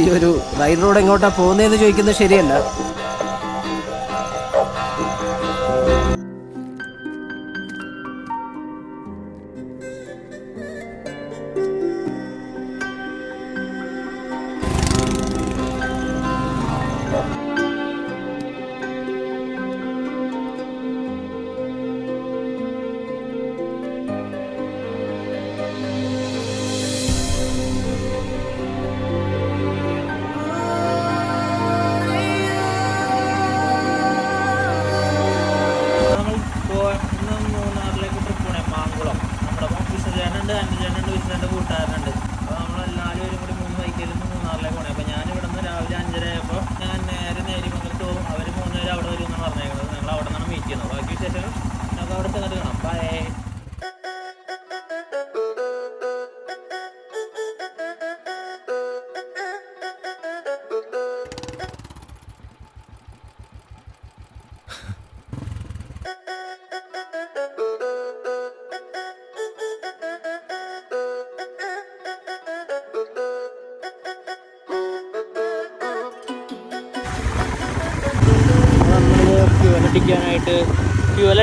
ഈ ഒരു ride road എങ്ങോട്ടാ പോകുന്നതെന്ന് ചോദിക്കുന്നത് ശരിയല്ല.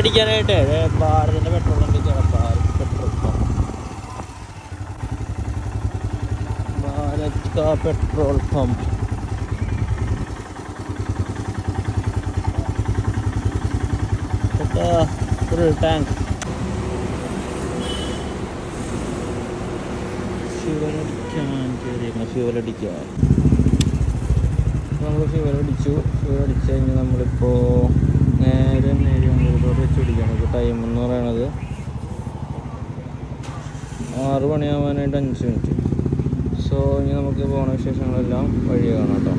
അടിക്കാനായിട്ട്. ഭാരതിന്റെ petrol Bharat petrol pump tank ഫ്യൂവലടിക്കാൻ കയറിയിരുന്നു ഫ്യൂവൽ അടിക്കാൻ നമ്മൾ ഫ്യൂവലടിച്ചു ഫ്യൂവലടിച്ചു കഴിഞ്ഞ് നമ്മളിപ്പോൾ നേരെ നേരെ അങ്ങോട്ട് വെച്ച് പിടിക്കണം. ഇപ്പോൾ ടൈം എന്ന് പറയണത് ആറ് മണിയാവാനായിട്ട് അഞ്ച് മിനിറ്റ് സോ ഇനി നമുക്ക് പോണ വിശേഷങ്ങളെല്ലാം വഴി കാണാം കേട്ടോ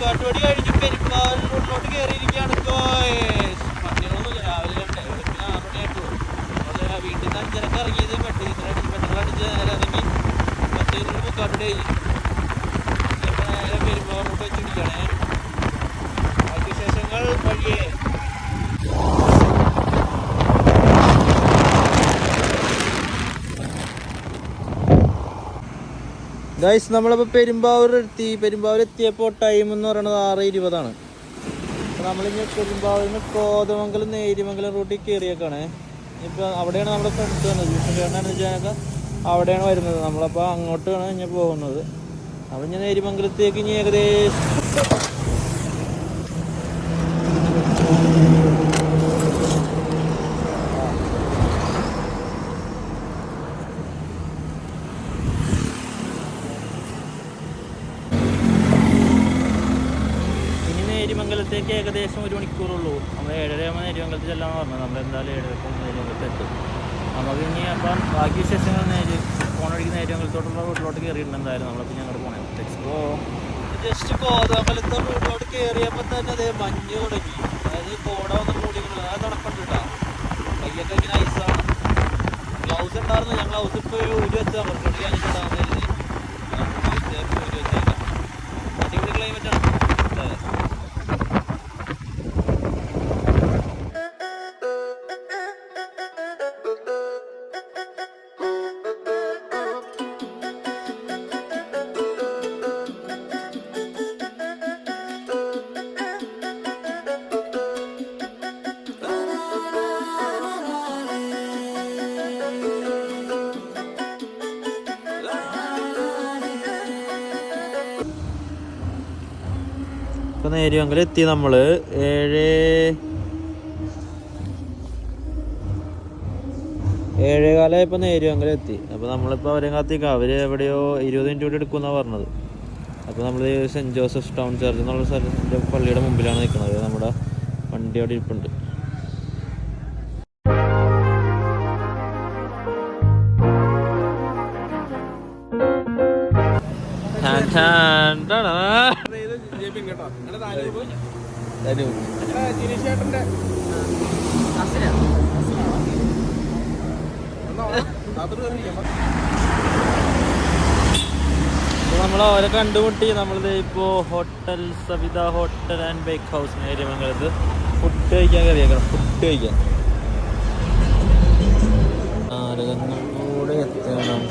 കാട്ടുപടി കഴിഞ്ഞ് പെരുമ്പാവൂർ റോഡിലോട്ട് കയറിയിരിക്കുകയാണ് വണ്ടികളൊന്നുമില്ല രാവിലെ രണ്ട് വെളുപ്പിന് ആറ് മണിയായിട്ടുള്ളൂ അതുപോലെ വീട്ടിൽ നിന്ന് അഞ്ചരക്ക് ഇറങ്ങിയത് പെട്രോൾ പെട്രോൾ അടിച്ച് നേരെ ഇറങ്ങി പത്ത് ഇരുപത് മുക്കാട്ടുപടി കഴിഞ്ഞു ഇപ്പൊ നേരെ പെരുമ്പാവൂർ റോഡ് വെച്ചിരിക്കുകയാണ് ബാക്കി വിശേഷങ്ങൾ വഴിയേ ഗൈസ് നമ്മളിപ്പോൾ പെരുമ്പാവൂർ എത്തി. പെരുമ്പാവൂർ എത്തിയപ്പോൾ ടൈം എന്ന് പറയുന്നത് ആറ് ഇരുപതാണ്. നമ്മളിങ്ങനെ പെരുമ്പാവൂരിൽ നിന്ന് കോതമംഗലം നേരിമംഗലം റൂട്ടിൽ കയറിയേക്കാണ് ഇപ്പോൾ അവിടെയാണ് നമ്മുടെ ഫ്രണ്ട്സ് വന്നത്. വിഷ്ണുചേട്ടനാണ് വെച്ചാൽ അവിടെയാണ് വരുന്നത്. നമ്മളപ്പോൾ അങ്ങോട്ടാണ് ഇനി പോകുന്നത്. അപ്പോൾ ഞാൻ നേരിമംഗലത്തേക്ക് ഇനി ഏകദേശം ഇനി നേരിമംഗലത്തേക്ക് ഏകദേശം ഒരു മണിക്കൂറുള്ളൂ. നമ്മൾ ഏഴര ആകുമ്പോൾ നേരിമംഗലത്ത് ചെല്ലാന്ന് പറഞ്ഞത് നമ്മൾ എന്തായാലും ഏഴരക്ക് നേരിമംഗലത്ത് എത്തും. നമുക്ക് ഇനി അപ്പം ബാക്കി വിശേഷങ്ങൾ നേരി ഫോണടിക്ക് നേരിമംഗലത്തോട്ടുള്ള റൂട്ടിലോട്ട് കയറിയിട്ടുണ്ട് എന്തായാലും നമ്മളപ്പോൾ ഞങ്ങൾ പോകണം ടെക്സ്പോ ജസ്റ്റ് കോതമ്പലത്തെ റൂട്ടിലോട്ട് കയറിയപ്പോൾ തന്നെ അതേ മഞ്ഞ് തുടങ്ങി. അതായത് കോട ഒന്ന് മൂടി അത് നടക്കണ്ട കേട്ടോ കയ്യൊക്കെ ഇങ്ങനെ ഐസാണ് ഗ്ലൗസ് ഉണ്ടായിരുന്നു. ഞാൻ ഗ്ലൗസ് ഇപ്പോൾ ഒരു ഒരു വെച്ചേക്കാം അടിപൊളി ക്ലൈമറ്റ് നേരിയങ്കൽ എത്തി നമ്മൾ ഏഴ്. ഏഴേകാലം ഇപ്പം നേരിയങ്കൽ എത്തി അപ്പോൾ നമ്മളിപ്പോൾ അവരെ കാത്തിക്കാം. അവർ എവിടെയോ ഇരുപത് മിനിറ്റ് കൂടി എടുക്കുമെന്നാണ് പറഞ്ഞത്. അപ്പോൾ നമ്മൾ സെന്റ് ജോസഫ് ടൗൺ ചർച്ച് എന്നുള്ള സ്ഥലത്തിന്റെ പള്ളിയുടെ മുമ്പിലാണ് നിൽക്കുന്നത് നമ്മുടെ വണ്ടി അവിടെ ഇരിപ്പുണ്ട്. നമ്മൾ അവരെ കണ്ടുമുട്ടി. നമ്മളിത് ഇപ്പോ hotel Savitha hotel and bake house നേര്യമംഗലത്ത് food കഴിക്കാൻ കറിയാക്കണം ഫുഡ് കഴിക്കാൻ. ആരകന്നൂടെ എത്തണം.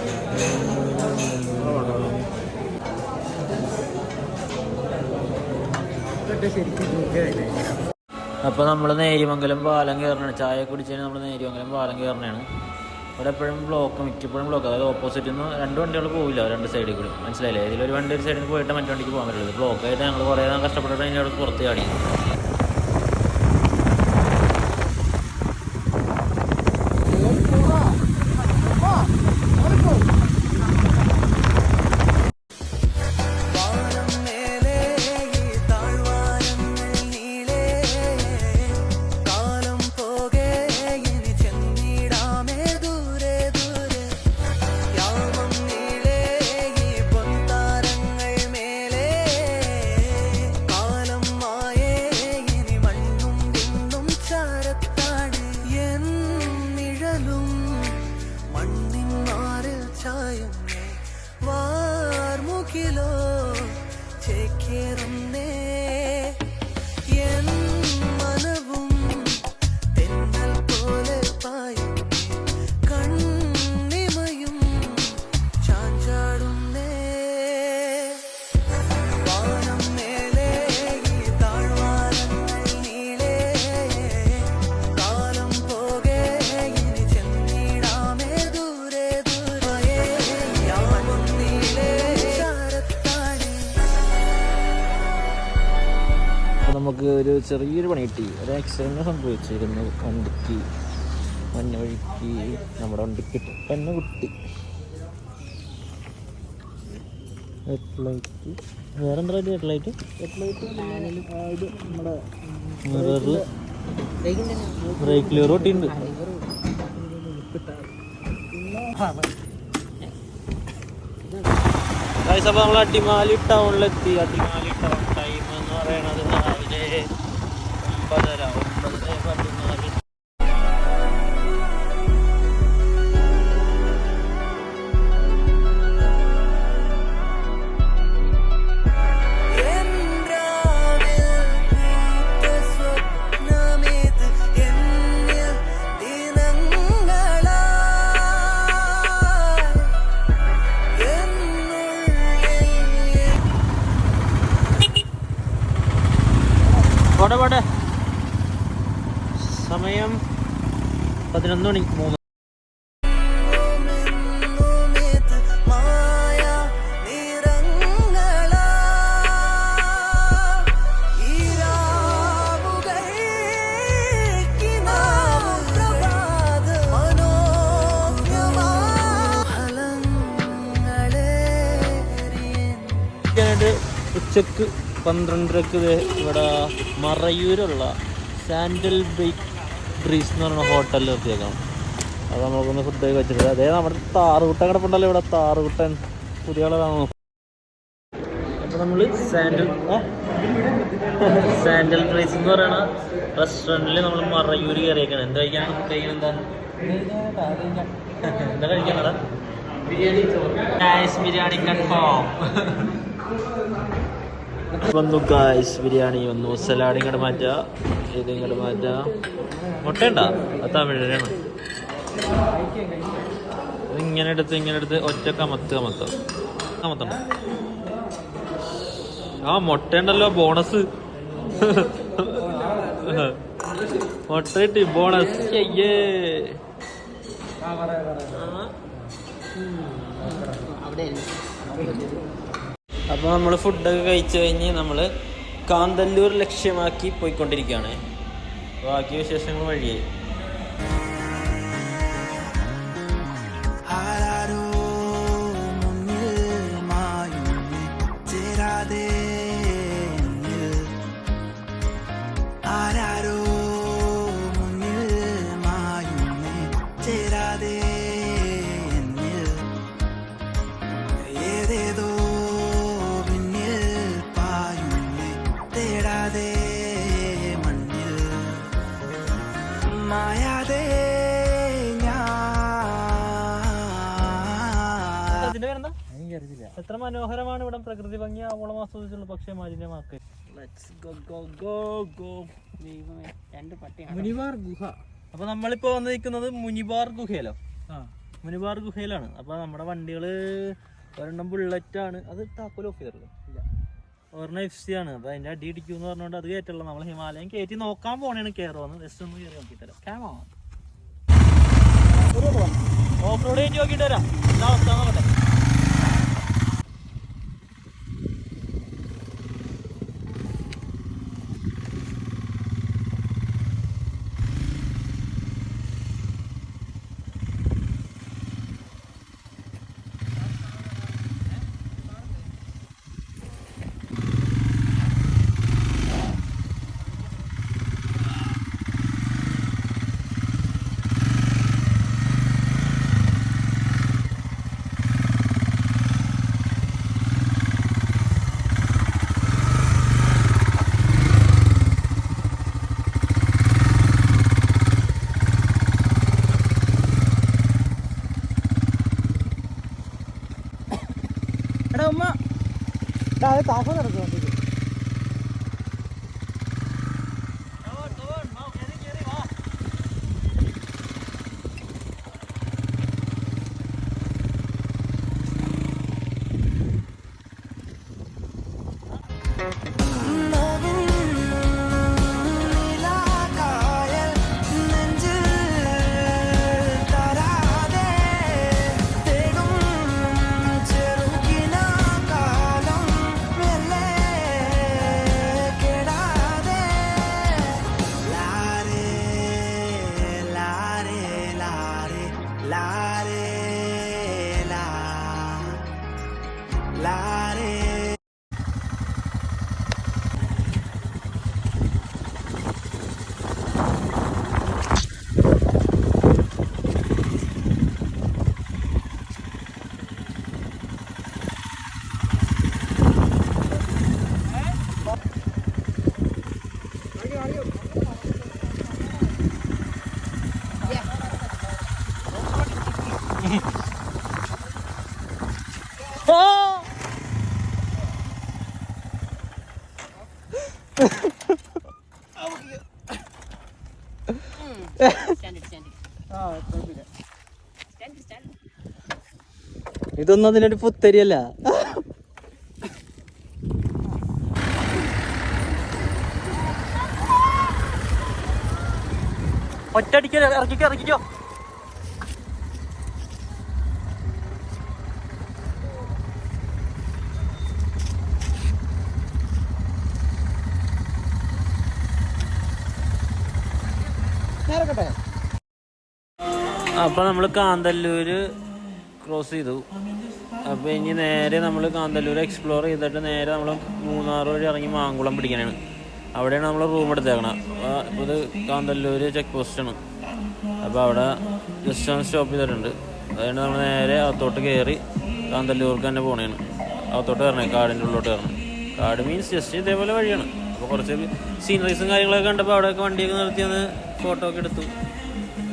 അപ്പോൾ നമ്മൾ നേരിമംഗലം പാലം കയറണ ചായ കുടിച്ചതിന് നമ്മൾ നേരിമംഗലം പാലം കയറണയാണ് ഇവിടെ എപ്പോഴും ബ്ലോക്ക് മിക്കപ്പോഴും ബ്ലോക്ക് അതായത് ഓപ്പോസിറ്റിൽ നിന്ന് രണ്ട് വണ്ടികൾ പോവില്ല രണ്ട് സൈഡിൽ കൂടി. മനസ്സിലായില്ലേ? ഇതിലൊരു വണ്ടി ഒരു സൈഡിൽ പോയിട്ട് മറ്റു വണ്ടിക്ക് പോകാൻ പറ്റുള്ളൂ ബ്ലോക്ക് ആയിട്ട് ഞങ്ങൾ കുറേ നേരം കഷ്ടപ്പെട്ടിട്ട് അതിന്റെ അവിടെ പുറത്ത് ചാടി. ചെറിയൊരു പണി കിട്ടി. ഒരു ആക്സിഡന്റ് സംഭവിച്ചിരുന്നു. വണ്ടിക്ക് മഞ്ഞ വഴിക്ക് നമ്മുടെ വണ്ടിക്ക് തന്നെ കുട്ടി. ഹെഡ് ലൈറ്റ് വേറെ എന്താ head light mirror brake lever ഒട്ടിയുണ്ട് അപ്പോൾ നമ്മൾ അടിമാലി ടൗണിലെത്തി അടിമാലി ടൗൺ ടൈം എന്ന് പറയുന്നത് രാവിലെ പതിനൊന്ന് മണി മൂന്ന്. ഉച്ചയ്ക്ക് പന്ത്രണ്ടരക്ക് ഇവിടെ മറയൂരുള്ള സാൻഡൽ ബേക്ക് ബ്രീസ് എന്ന് പറയുന്ന ഹോട്ടലിൽ നിർത്തിയേക്കാം അത് നമുക്കൊന്ന് ഫുഡ് വെച്ചിട്ട് അതേ നമ്മുടെ താറുകുട്ടൻ കിടപ്പുണ്ടല്ലോ ഇവിടെ. താറുകുട്ടൻ പുതിയ ആളാണോ അപ്പോൾ നമ്മൾ സാൻഡൽ സാൻഡൽ ബ്രീസ് എന്ന് പറയുന്ന റെസ്റ്റോറന്റിൽ നമ്മൾ മറയൂര് കയറിയേക്കാണ്. എന്താ കഴിക്കാനാണ് കഴിക്കണം കഴിക്കാൻ എന്താ? എന്താ കഴിക്കാനടാ ബിരിയാണി ബിരിയാണി കൺഫേം വന്നു ഗായ്സ് ബിരിയാണി വന്നു. സലാഡ് ഇങ്ങോട്ട് മാറ്റുക ഇത് ഇങ്ങോട്ട് മാറ്റുക മുട്ടയുണ്ട? തമിഴരാണ് ഇങ്ങനെ എടുത്ത് ഇങ്ങനെ എടുത്ത് ഒറ്റ കമത്ത് കമത്ത. കമത്തണ്ട? ആ മുട്ടയുണ്ടല്ലോ ബോണസ് മുട്ട കിട്ടി ബോണസ് അയ്യേ. അപ്പോൾ നമ്മൾ ഫുഡൊക്കെ കഴിച്ചു കഴിഞ്ഞ് നമ്മൾ കാന്തല്ലൂർ ലക്ഷ്യമാക്കി പോയിക്കൊണ്ടിരിക്കുകയാണ് ബാക്കി വിശേഷങ്ങൾ വഴിയായി. എത്ര മനോഹരമാണ് ഇവിടെ. പ്രകൃതി ഭംഗി ആവോളം ആസ്വദിച്ചുള്ളൂ പക്ഷേ മാലിന്യമാക്ക് let's go go go go ദൈവമേ രണ്ട് പട്ടിയാണ്. മുനിവാർ ഗുഹ. അപ്പൊ നമ്മളിപ്പോ വന്ന് നിൽക്കുന്നത് മുനിവാർ ഗുഹയിലോ? മുനിവാർ ഗുഹയിലാണ്. അപ്പൊ നമ്മുടെ വണ്ടികൾ ഒരെണ്ണം ബുള്ളറ്റ് ആണ്. അത് താക്കോൽ ഓഫ് ചെയ്തല്ലോ ഒരെണ്ണം എഫ് സി ആണ്. അപ്പൊ അതിന്റെ അടി ഇടിക്കും പറഞ്ഞുകൊണ്ട് അത് കയറ്റുള്ള നമ്മൾ ഹിമാലയം കയറ്റി നോക്കാൻ പോണേണ് കയറുമെന്ന് ജസ്റ്റ് ഒന്ന് കയറി നോക്കി തരാം. ഓഫ് റോഡ് കഴിഞ്ഞ് നോക്കിയിട്ട് വരാം. എന്താ അവസ്ഥ നോക്കട്ടെ എടാ ഉമ്മ താക്കോൽ നടക്കും ഇതൊന്നും അതിനൊരു പുത്തരിയല്ല. ഒറ്റടിക്കോ ഇറക്കിക്കോ ഇറക്കിക്കോ. അപ്പൊ നമ്മൾ കാന്തല്ലൂര് ക്രോസ് ചെയ്തു. അപ്പോൾ ഇനി നേരെ നമ്മൾ കാന്തല്ലൂർ എക്സ്പ്ലോർ ചെയ്തിട്ട് നേരെ നമ്മൾ മൂന്നാർ വഴി ഇറങ്ങി മാങ്കുളം പിടിക്കാനാണ്. അവിടെയാണ് നമ്മൾ റൂം എടുത്തേക്കണം. അപ്പോൾ ഇത് കാന്തല്ലൂർ ചെക്ക് പോസ്റ്റാണ് അപ്പോൾ അവിടെ ജസ്റ്റ് ഒന്ന് സ്റ്റോപ്പ് ചെയ്തിട്ടുണ്ട്. അതുകൊണ്ട് നമ്മൾ നേരെ അകത്തോട്ട് കയറി കാന്തല്ലൂർക്ക് തന്നെ പോണേണ്. അകത്തോട്ട് കയറണേ കാടിന്റെ ഉള്ളിലോട്ട് കയറണം കാട് മീൻസ് ജസ്റ്റ് ഇതേപോലെ വഴിയാണ്. അപ്പോൾ കുറച്ച് സീനറീസും കാര്യങ്ങളൊക്കെ കണ്ടപ്പോൾ അവിടെയൊക്കെ വണ്ടിയൊക്കെ നിർത്തി ഒന്ന് ഫോട്ടോ ഒക്കെ എടുത്തു.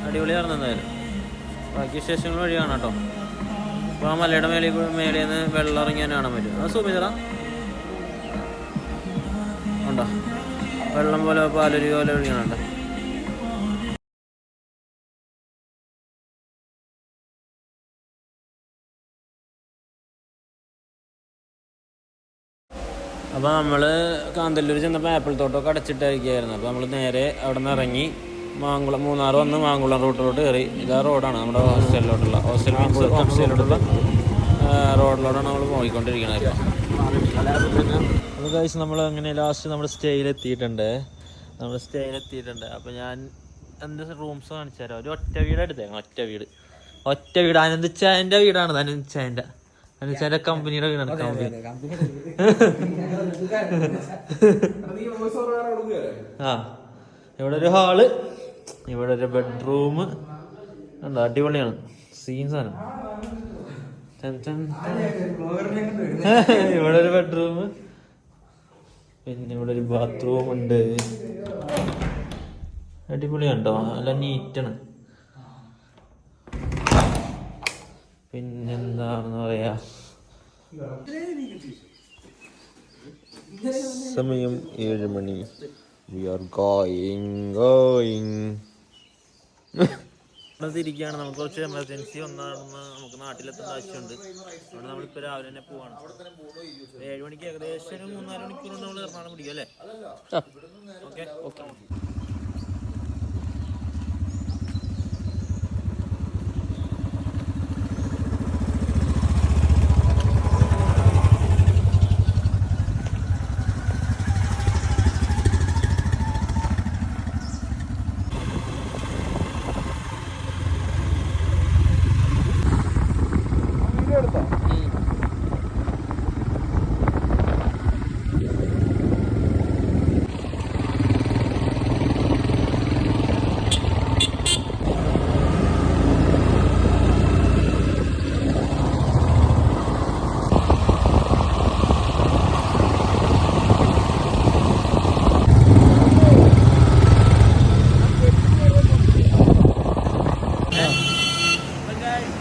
അടിപൊളിയായിരുന്നു എന്തായാലും. ബാക്കി സ്റ്റേഷനുകൾ വഴി കാണാം കേട്ടോ. അപ്പോൾ ആ മലയുടെ മേലെ മേലെ നിന്ന് വെള്ളം ഇറങ്ങിയാൻ കാണാൻ പറ്റും. അത് സുമിതറ ഉണ്ടോ? വെള്ളം പോലെ പാലൊരു പോലെ ഒഴുകണുണ്ട് അപ്പോൾ നമ്മൾ കാന്തല്ലൂർ ചെന്നപ്പോൾ ആപ്പിൾ തോട്ടൊക്കെ അടച്ചിട്ടായിരിക്കുകയായിരുന്നു അപ്പോൾ നമ്മൾ നേരെ അവിടെ നിന്ന് ഇറങ്ങി മാങ്കുളം മൂന്നാർ വന്ന് മാങ്കുളം റൂട്ടിലോട്ട് കയറി. ഇതാ റോഡാണ് നമ്മുടെ ഹോസ്റ്റലിലോട്ടുള്ള ഹോസ്റ്റൽ മീൻസ് ഹോസ്റ്റലിലോട്ടുള്ള റോഡിലോട്ടാണ് നമ്മൾ പോയിക്കൊണ്ടിരിക്കുന്നത് അപ്പോൾ കഴിച്ച് നമ്മൾ അങ്ങനെ ലാസ്റ്റ് നമ്മുടെ സ്റ്റേയിലെത്തിയിട്ടുണ്ട് നമ്മുടെ സ്റ്റേയിലെത്തിയിട്ടുണ്ട് അപ്പോൾ ഞാൻ എന്ത് റൂംസ് കാണിച്ചു തരാം. ഒരു ഒറ്റ വീട് എടുത്തേക്കണം ഒറ്റ വീട്. ഒറ്റ വീട്. അനന്തിച്ചായന്റെ വീടാണ് അനന്തിച്ചായന്റെ അനന്തിച്ചായന്റെ കമ്പനിയുടെ വീടാണ് കമ്പനി ആ ഇവിടെ ഒരു ഹാൾ ഇവിടെ ഒരു ബെഡ്റൂം എന്താ അടിപൊളിയാണ്. സീൻസ് ആണ് ചൻ ചൻ ചൻ. ഇവിടെ ഒരു ബെഡ്റൂം പിന്നെ ഇവിടെ ഒരു ബാത്റൂം ഉണ്ട്. അടിപൊളിയാണ്ടോ നല്ല നീറ്റാണ് പിന്നെന്താണെന്ന് പറയാ? സമയം ഏഴ് മണി. വി ആർ ഗോയിങ് ഗോയിങ് ഇരിക്കുകയാണ് നമുക്ക് കുറച്ച് എമർജൻസി വന്നാണെന്ന് നമുക്ക് നാട്ടിലെത്തേണ്ട ആവശ്യമുണ്ട്. അതുകൊണ്ട് നമ്മളിപ്പോൾ രാവിലെ തന്നെ പോവാണ്. ഏഴ് മണിക്ക് ഏകദേശം ഒരു മൂന്നാൽ മണിക്കൂർ നമ്മൾ എറണാകുളം പിടിക്കും അല്ലേ? ഓക്കെ. ഓക്കെ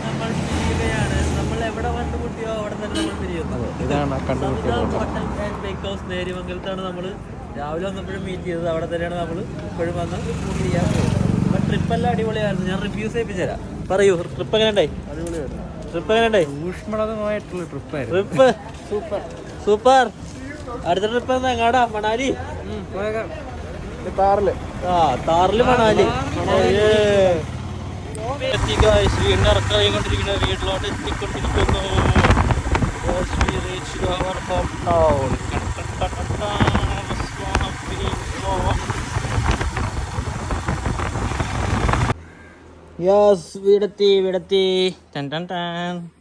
നമ്മൾ തിരിയുകയാണ് നമ്മൾ എവിടെ കണ്ടുമുട്ടിയോ അവിടെ തന്നെ നമ്മൾ തിരിയുന്നു ഇതാണ് ഹോട്ടൽ ആൻഡ് ബേക്ക് ഹൗസ് നേരിമംഗലത്താണ് നമ്മൾ രാവിലെ വന്നപ്പോഴും മീറ്റ് ചെയ്തത് അവിടെ തന്നെയാണ് നമ്മൾ ഇപ്പോഴും വന്ന് ബുക്ക് ചെയ്യാൻ പോകുന്നത്. അപ്പം ട്രിപ്പ് എല്ലാം അടിപൊളിയായിരുന്നു. ഞാൻ റിവ്യൂസ് ചെയ്യിപ്പിച്ചു തരാം പറയൂ ട്രിപ്പ് എങ്ങനെ ഉണ്ടായി? ട്രിപ്പ് എങ്ങനെ ഉണ്ടായി? ഊഷ്മളതമായിട്ടുള്ള ട്രിപ്പായിരുന്നു ട്രിപ്പ് സൂപ്പർ സൂപ്പർ അടുത്ത ട്രിപ്പ് എന്താ? എങ്ങാടാ? മണാലി? താറിൽ ആ താറിൽ മണാലി. ഇറക്കിക്കൊണ്ടിരിക്കുന്ന വീട്ടിലോട്ട് എത്തിക്കൊണ്ടിരിക്കുന്നു. യെസ് വിടത്തി വിടത്തി. ടൻ ടൻ ടൻ.